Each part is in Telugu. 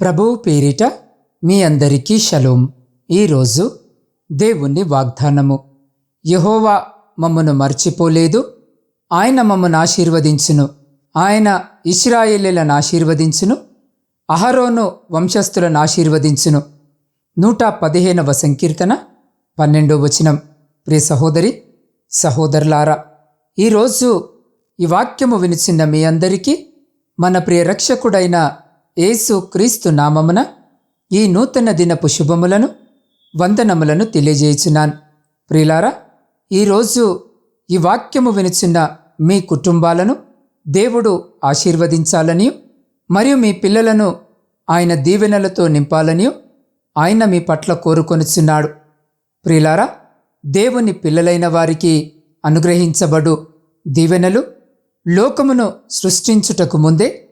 ప్రభువు పేరిట మీ అందరికీ షలోం. ఈరోజు దేవుని వాగ్దానము. యహోవా మమ్మను మర్చిపోలేదు. ఆయన మమ్మను ఆశీర్వదించును. ఆయన ఇస్రాయేలీలను ఆశీర్వదించును. అహరోను వంశస్థులను ఆశీర్వదించును. నూట పదిహేనవ సంకీర్తన పన్నెండో వచనం. ప్రియ సహోదరి సహోదరులారా ఈరోజు ఈ వాక్యము వినిచిన మీ అందరికీ మన ప్రియ రక్షకుడైన యేసు క్రీస్తు నామమున ఈ నూతన దినపు శుభములను వందనములను తెలియజేయుచున్నాను. ప్రియులారా ఈరోజు ఈ వాక్యము వినుచున్న మీ కుటుంబాలను దేవుడు ఆశీర్వదించాలని మరియు మీ పిల్లలను ఆయన దీవెనలతో నింపాలని ఆయన మీ పట్ల కోరుకొనుచున్నాడు. ప్రియులారా దేవుని పిల్లలైన వారికి అనుగ్రహించబడు దీవెనలు లోకమును సృష్టించుటకు ముందే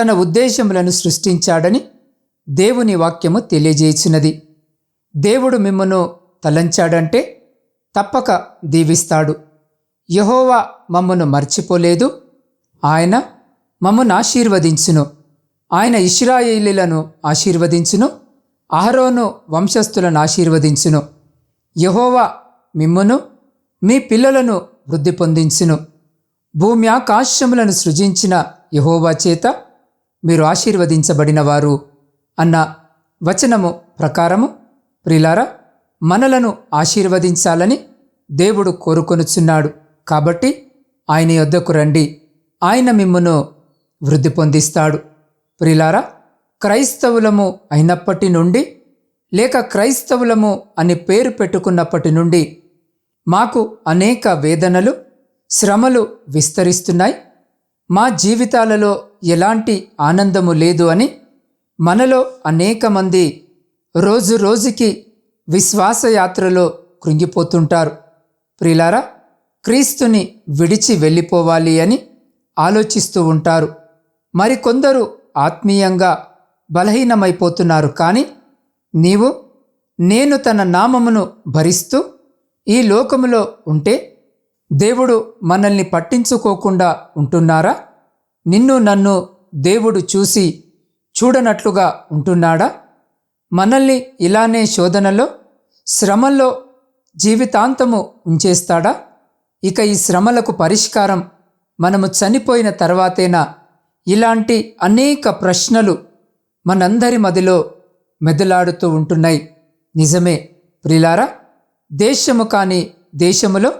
తన ఉద్దేశములను సృష్టించాడని దేవుని వాక్యము తెలియజేసినది. దేవుడు మిమ్మను తలంచాడంటే తప్పక దీవిస్తాడు. యహోవా మమ్మను మర్చిపోలేదు. ఆయన మమ్మను ఆశీర్వదించును. ఆయన ఇష్రాయేలీలను ఆశీర్వదించును. అహరోను వంశస్థులను ఆశీర్వదించును. యహోవా మిమ్మును మీ పిల్లలను వృద్ధి పొందించును. భూమి ఆకాశములను సృజించిన యహోవా చేత మీరు ఆశీర్వదించబడిన వారు అన్న వచనము ప్రకారము ప్రిలారా మనలను ఆశీర్వదించాలని దేవుడు కోరుకొనుచున్నాడు. కాబట్టి ఆయన యొద్దకు రండి. ఆయన మిమ్మును వృద్ధి పొందిస్తాడు. ప్రిలారా క్రైస్తవులము అయినప్పటి నుండి లేక క్రైస్తవులము అని పేరు పెట్టుకున్నప్పటి నుండి మాకు అనేక వేదనలు శ్రమలు విస్తరిస్తున్నాయి. మా జీవితాలలో ఎలాంటి ఆనందము లేదు అని మనలో అనేక మంది రోజు రోజుకి విశ్వాసయాత్రలో కృంగిపోతుంటారు. ప్రిలారా క్రీస్తుని విడిచి వెళ్ళిపోవాలి అని ఆలోచిస్తూ ఉంటారు. మరికొందరు ఆత్మీయంగా బలహీనమైపోతున్నారు కానీ నీవు నేను తన నామమును భరిస్తూ ఈ లోకములో ఉంటే దేవుడు మనల్ని పట్టించుకోకుండా ఉంటున్నారా? నిన్ను నన్ను దేవుడు చూసి చూడనట్లుగా ఉంటున్నాడా? మనల్ని ఇలానే శోధనలో శ్రమల్లో జీవితాంతము ఉంచేస్తాడా? ఇక ఈ శ్రమలకు పరిష్కారం మనము చనిపోయిన తర్వాతేనా? ఇలాంటి అనేక ప్రశ్నలు మనందరి మదిలో మెదలాడుతూ ఉంటున్నాయి. నిజమే ప్రిలారా దేశము కాని దేశములో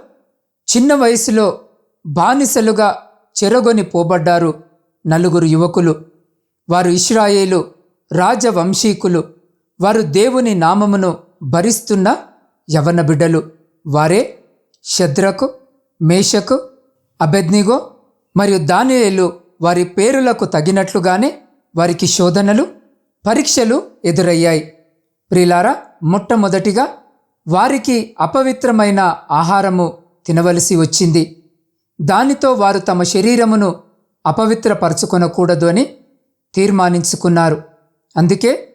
చిన్న వయసులో బానిసలుగా చెరగొని పోబడ్డారు నలుగురు యువకులు. వారు ఇస్రాయేలు రాజవంశీకులు. వారు దేవుని నామమును భరిస్తున్న యవన బిడ్డలు. వారే శద్రకు మేషకు అబెద్నిగో మరియు దానియేలు వారి పేరులకు తగినట్లుగానే వారికి శోధనలు పరీక్షలు ఎదురయ్యాయి. ప్రిలారా మొట్టమొదటిగా వారికి అపవిత్రమైన ఆహారము తినవలసి వచ్చింది. దానితో వారు తమ శరీరమును అపవిత్రపరచుకొనకూడదు అని తీర్మానించుకున్నారు. అందుకే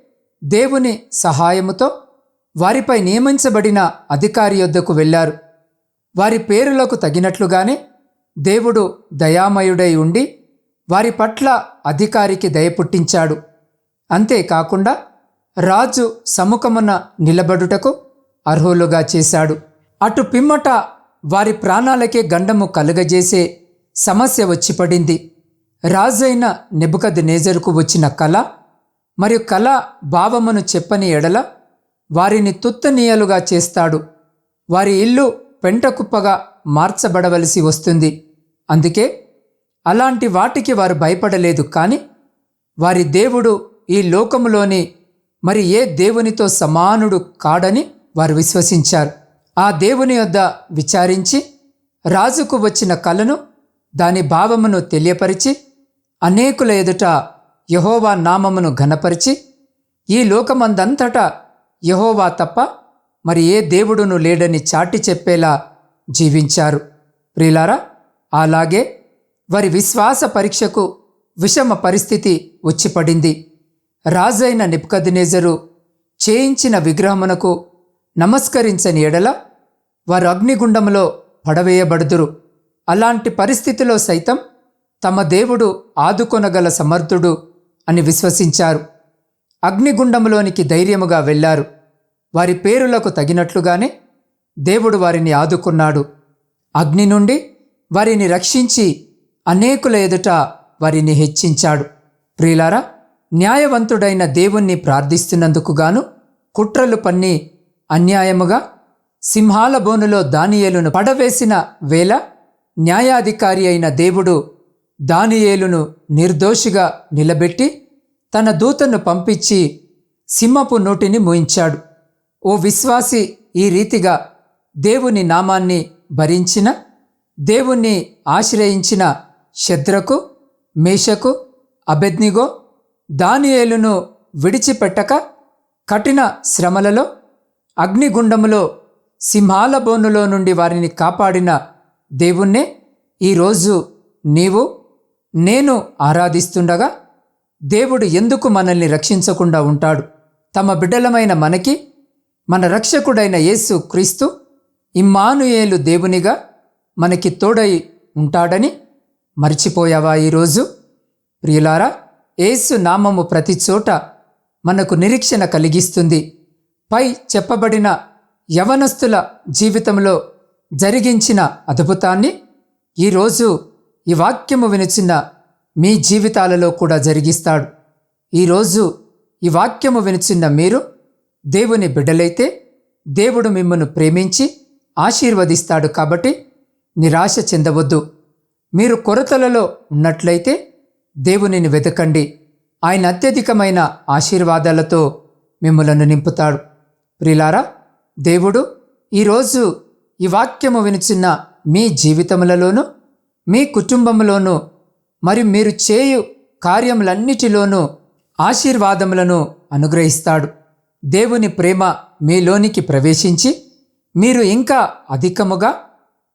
దేవుని సహాయముతో వారిపై నియమించబడిన అధికారి యొద్దకు వెళ్ళారు. వారి పేరులకు తగినట్లుగానే దేవుడు దయామయుడై ఉండి వారి పట్ల అధికారికి దయపుట్టించాడు అంతేకాకుండా రాజు సముఖమున నిలబడుటకు అర్హులుగా చేశాడు. అటు పిమ్మట వారి ప్రాణాలకే గండము కలుగజేసే సమస్య వచ్చి పడింది. రాజైన నెబుకద్ నేజరుకు వచ్చిన కళ మరియు కళ భావమును చెప్పని ఎడల వారిని తుత్తనీయలుగా చేస్తాడు. వారి ఇల్లు పెంటకుప్పగా మార్చబడవలసి వస్తుంది. అందుకే అలాంటి వాటికి వారు భయపడలేదు కానీ వారి దేవుడు ఈ లోకములోని మరి ఏ దేవునితో సమానుడు కాడని వారు విశ్వసించారు. ఆ దేవుని యొద్ద విచారించి రాజుకు వచ్చిన కలను దాని భావమును తెలియపరిచి అనేకుల ఎదుట యహోవా నామమును ఘనపరిచి ఈ లోకమందంతటా యహోవా తప్ప మరి ఏ దేవుడును లేడని చాటి చెప్పేలా జీవించారు. ప్రిలారా అలాగే వారి విశ్వాస పరీక్షకు విషమ పరిస్థితి వచ్చిపడింది. రాజైన నిప్కదినేజరు చేయించిన విగ్రహమునకు నమస్కరించని ఎడల వారు అగ్నిగుండంలో పడవేయబడుదురు. అలాంటి పరిస్థితిలో సైతం తమ దేవుడు ఆదుకొనగల సమర్థుడు అని విశ్వసించారు. అగ్నిగుండంలోనికి ధైర్యముగా వెళ్ళారు. వారి పేరులకు తగినట్లుగానే దేవుడు వారిని ఆదుకున్నాడు. అగ్ని నుండి వారిని రక్షించి అనేకుల ఎదుట వారిని హెచ్చించాడు. ప్రియులారా న్యాయవంతుడైన దేవుణ్ణి ప్రార్థిస్తున్నందుకుగాను కుట్రలు పన్ని అన్యాయముగా సింహాల బోనులో దానియేలును పడవేసిన వేళ న్యాయాధికారి అయిన దేవుడు దానియేలును నిర్దోషిగా నిలబెట్టి తన దూతను పంపించి సింహపు నోటిని మూయించాడు. ఓ విశ్వాసి ఈ రీతిగా దేవుని నామాన్ని భరించిన దేవుణ్ణి ఆశ్రయించిన శద్రకు మేషకు అబెద్నిగో దానియేలును విడిచిపెట్టక కఠిన శ్రమలలో అగ్నిగుండములో సింహాల బోనులో నుండి వారిని కాపాడిన దేవుణ్ణే ఈరోజు నీవు నేను ఆరాధిస్తుండగా దేవుడు ఎందుకు మనల్ని రక్షించకుండా ఉంటాడు? తమ బిడ్డలమైన మనకి మన రక్షకుడైన యేసు క్రీస్తు ఇమ్మానుయేలు దేవునిగా మనకి తోడై ఉంటాడని మర్చిపోయావా ఈరోజు ప్రియులారా యేసు నామము ప్రతి చోట మనకు నిరీక్షణ కలిగిస్తుంది. పై చెప్పబడిన యవనస్తుల జీవితంలో జరిగించిన అద్భుతాన్ని ఈరోజు ఈ వాక్యము వినిచిన మీ జీవితాలలో కూడా జరిగిస్తాడు. ఈరోజు ఈ వాక్యము వినిచిన్న మీరు దేవుని బిడ్డలైతే దేవుడు మిమ్మల్ని ప్రేమించి ఆశీర్వదిస్తాడు కాబట్టి నిరాశ చెందవద్దు. మీరు కొరతలలో ఉన్నట్లయితే దేవునిని వెతకండి. ఆయన అత్యధికమైన ఆశీర్వాదాలతో మిమ్మలను నింపుతాడు. ప్రిలారా దేవుడు ఈరోజు ఈ వాక్యము వినిచిన్న మీ జీవితములలోనూ మీ కుటుంబంలోనూ మరి మీరు చేయు కార్యములన్నిటిలోనూ ఆశీర్వాదములను అనుగ్రహిస్తాడు. దేవుని ప్రేమ మీలోనికి ప్రవేశించి మీరు ఇంకా అధికముగా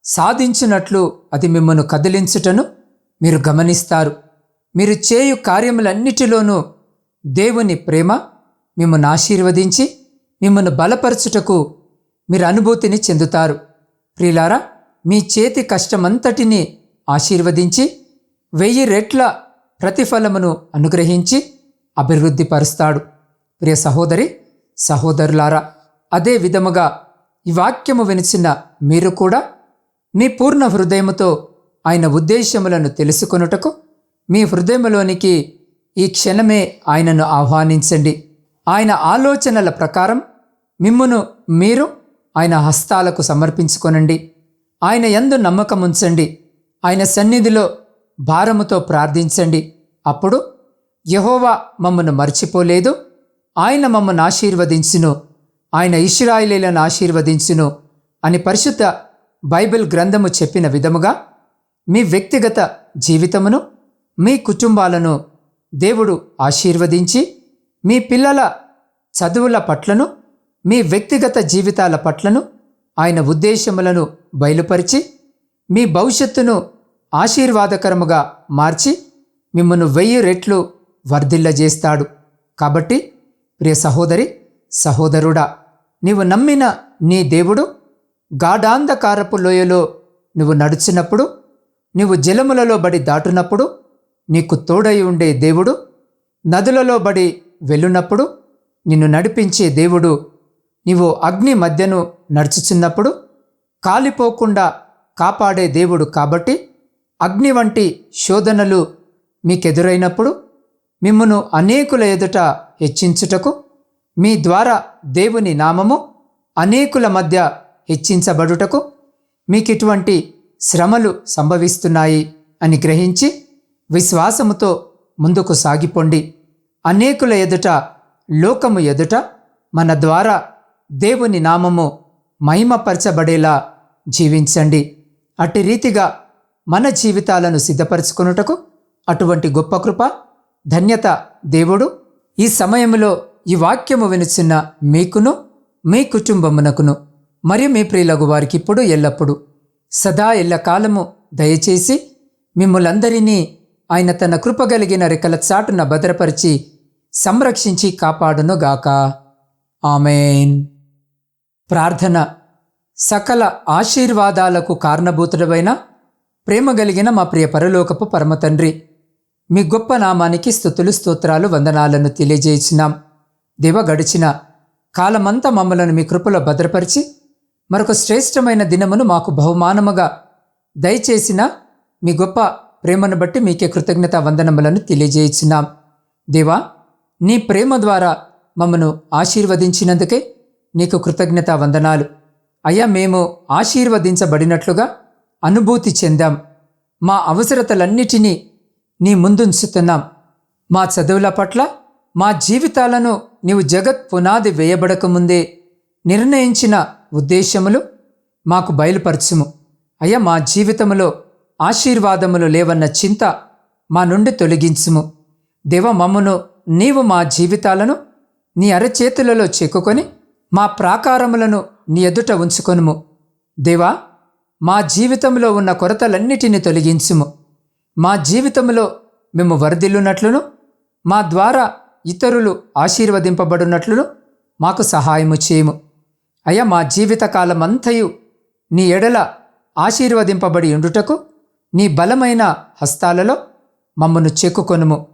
సాధించినట్లు అది మిమ్మను కదిలించుటను మీరు గమనిస్తారు. మీరు చేయు కార్యములన్నిటిలోనూ దేవుని ప్రేమ మిమ్మల్ని ఆశీర్వదించి మిమ్మల్ని బలపరచుటకు మీరు అనుభూతిని చెందుతారు. ప్రియులారా మీ చేతి కష్టమంతటిని ఆశీర్వదించి వెయ్యి రెట్ల ప్రతిఫలమును అనుగ్రహించి అభివృద్ధిపరుస్తాడు. ప్రియ సహోదరి సహోదరులారా అదే విధముగా ఈ వాక్యము వినిచిన మీరు కూడా మీ పూర్ణ హృదయముతో ఆయన ఉద్దేశములను తెలుసుకొనుటకు మీ హృదయములోనికి ఈ క్షణమే ఆయనను ఆహ్వానించండి. ఆయన ఆలోచనల ప్రకారం మిమ్మును మీరు ఆయన హస్తాలకు సమర్పించుకొనండి. ఆయన ఎందు నమ్మకముంచండి ఆయన సన్నిధిలో భారముతో ప్రార్థించండి. అప్పుడు యహోవా మమ్మను మర్చిపోలేదు. ఆయన మమ్మను ఆశీర్వదించును. ఆయన ఇష్రాయిలీలను ఆశీర్వదించును అని పరిశుద్ధ బైబిల్ గ్రంథము చెప్పిన విధముగా మీ వ్యక్తిగత జీవితమును మీ కుటుంబాలను దేవుడు ఆశీర్వదించి మీ పిల్లల చదువుల పట్లను మీ వ్యక్తిగత జీవితాల పట్లను ఆయన ఉద్దేశములను బయలుపరిచి మీ భవిష్యత్తును ఆశీర్వాదకరముగా మార్చి మిమ్మను వెయ్యి రెట్లు వర్ధిల్లజేస్తాడు. కాబట్టి ప్రియ సహోదరి సహోదరుడా నీవు నమ్మిన నీ దేవుడు గాఢాంధకారపు లోయలో నువ్వు నడిచినప్పుడు నీవు జలములలో బడి దాటునప్పుడు నీకు తోడై ఉండే దేవుడు నదులలో బడి వెళ్ళునప్పుడు నిన్ను నడిపించే దేవుడు నీవు అగ్ని మధ్యను నడుచుచున్నప్పుడు కాలిపోకుండా కాపాడే దేవుడు కాబట్టి అగ్ని వంటి శోధనలు మీకెదురైనప్పుడు మిమ్మును అనేకుల ఎదుట హెచ్చించుటకు మీ ద్వారా దేవుని నామము అనేకుల మధ్య హెచ్చించబడుటకు మీకిటువంటి శ్రమలు సంభవిస్తున్నాయి అని గ్రహించి విశ్వాసముతో ముందుకు సాగిపోండి. అనేకుల ఎదుట లోకము ఎదుట మన ద్వారా దేవుని నామము మహిమపరచబడేలా జీవించండి. అట్టి రీతిగా మన జీవితాలను సిద్ధపరచుకొనుటకు అటువంటి గొప్ప కృప ధన్యత దేవుడు ఈ సమయంలో ఈ వాక్యము వినుచున్న మీకును మీ కుటుంబమునకును మరియు మీ ప్రియులగు వారికి ఇప్పుడు ఎల్లప్పుడు సదా ఎల్లకాలము దయచేసి మిమ్మలందరినీ ఆయన తన కృపగలిగిన రెక్కల చాటున భద్రపరిచి సంరక్షించి కాపాడునుగాక. ఆమెన్. ప్రార్థన సకల ఆశీర్వాదాలకు కారణభూతుడమైన ప్రేమ కలిగిన మా ప్రియ పరలోకపు పరమతండ్రి మీ గొప్ప నామానికి స్థుతులు స్తోత్రాలు వందనాలను తెలియజేసినాం దేవ గడిచిన కాలమంతా మమ్మలను మీ కృపలో భద్రపరిచి మరొక శ్రేష్టమైన దినమును మాకు బహుమానముగా దయచేసిన మీ గొప్ప ప్రేమను బట్టి మీకే కృతజ్ఞత వందనములను తెలియజేయించినాం దేవా నీ ప్రేమ ద్వారా మమ్మను ఆశీర్వదించినందుకే నీకు కృతజ్ఞత వందనాలు. అయ్యా మేము ఆశీర్వదించబడినట్లుగా అనుభూతి చెందాం. మా అవసరతలన్నిటినీ నీ ముందుంచుతున్నాం. మా చదువుల పట్ల మా జీవితాలను నీవు జగత్ పునాది వేయబడకముందే నిర్ణయించిన ఉద్దేశములు మాకు బయలుపరచుము. అయ్యా మా జీవితములో ఆశీర్వాదములు లేవన్న చింత మా నుండి తొలగించుము. దేవ మమ్మను నీవు మా జీవితాలను నీ అరచేతులలో చెక్కుకొని మా ప్రాకారములను నీ ఎదుట ఉంచుకొనుము. దేవా మా జీవితంలో ఉన్న కొరతలన్నిటిని తొలగించుము. మా జీవితంలో మేము వరదిల్లునట్లును మా ద్వారా ఇతరులు ఆశీర్వదింపబడినట్లును మాకు సహాయము చేయము. అయ్యా మా జీవితకాలమంతయు నీ ఎడల ఆశీర్వదింపబడి ఉండుటకు నీ బలమైన హస్తాలలో మమ్మను చెక్కుకొనుము.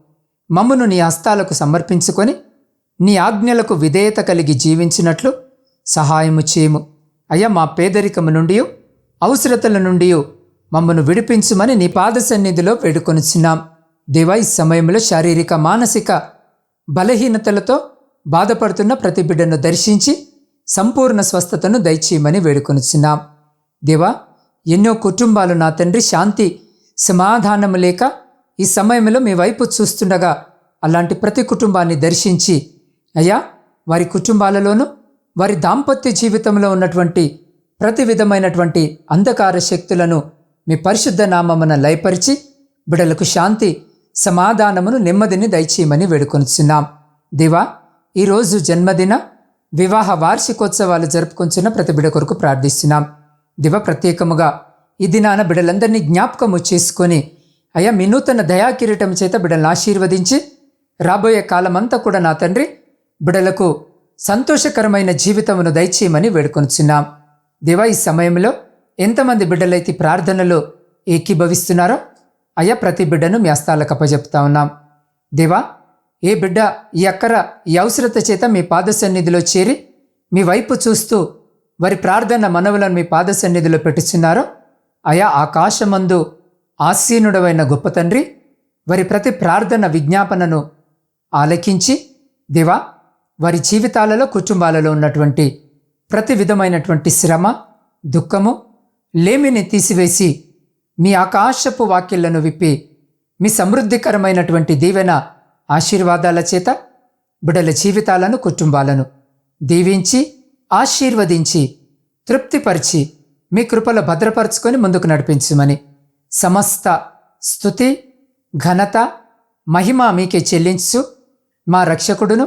మమ్మను నీ హస్తాలకు సమర్పించుకొని నీ ఆజ్ఞలకు విధేయత కలిగి జీవించినట్లు సహాయము చేయము. అయ్యా మా పేదరికము నుండి అవసరతల నుండి మమ్మను విడిపించుమని నీ పాద సన్నిధిలో వేడుకొనిచున్నాం. దేవా ఈ సమయంలో శారీరక మానసిక బలహీనతలతో బాధపడుతున్న ప్రతి బిడ్డను దర్శించి సంపూర్ణ స్వస్థతను దయచేయమని వేడుకొనిచున్నాం. దేవా ఎన్నో కుటుంబాలు నా తండ్రి శాంతి సమాధానము లేక ఈ సమయంలో మీ వైపు చూస్తుండగా అలాంటి ప్రతి కుటుంబాన్ని దర్శించి అయ్యా వారి కుటుంబాలలోనూ వారి దాంపత్య జీవితంలో ఉన్నటువంటి ప్రతి విధమైనటువంటి అంధకార శక్తులను మీ పరిశుద్ధ నామమున లయపరిచి బిడలకు శాంతి సమాధానమును నెమ్మదిని దయచేయమని వేడుకొనిచున్నాం. దివా ఈరోజు జన్మదిన వివాహ వార్షికోత్సవాలు జరుపుకొంచున్న ప్రతి బిడ కొరకు ప్రార్థిస్తున్నాం. దివ ప్రత్యేకముగా ఈ దినాన బిడలందరినీ జ్ఞాపకము చేసుకొని అయ్యా మీ నూతన దయాకిరీటం చేత బిడలను ఆశీర్వదించి రాబోయే కాలమంతా కూడా నా తండ్రి బిడలకు సంతోషకరమైన జీవితమును దయచేయమని వేడుకొనుచున్నాం. దేవా ఈ సమయంలో ఎంతమంది బిడ్డలైతే ప్రార్థనలో ఏకీభవిస్తున్నారో అయ్యా ప్రతి బిడ్డను మీ హస్తాలకు అప్పజెప్తా ఉన్నాం. దేవా ఏ బిడ్డ ఈ అక్కర ఈ అవసరత చేత మీ పాద సన్నిధిలో చేరి మీ వైపు చూస్తూ వారి ప్రార్థన మనవులను మీ పాద సన్నిధిలో పెట్టుచున్నారో అయా ఆకాశమందు ఆసీనుడవైన గొప్ప తండ్రి వారి ప్రతి ప్రార్థన విజ్ఞాపనను ఆలకించి దేవా వారి జీవితాలలో కుటుంబాలలో ఉన్నటువంటి ప్రతి విధమైనటువంటి శ్రమ దుఃఖము లేమిని తీసివేసి మీ ఆకాశపు వాక్యలను విప్పి మీ సమృద్ధికరమైనటువంటి దీవెన ఆశీర్వాదాల చేత బిడల జీవితాలను కుటుంబాలను దీవించి ఆశీర్వదించి తృప్తిపరిచి మీ కృపలో భద్రపరుచుకొని ముందుకు నడిపించమని సమస్త స్థుతి ఘనత మహిమ మీకే చెల్లించు. మా రక్షకుడును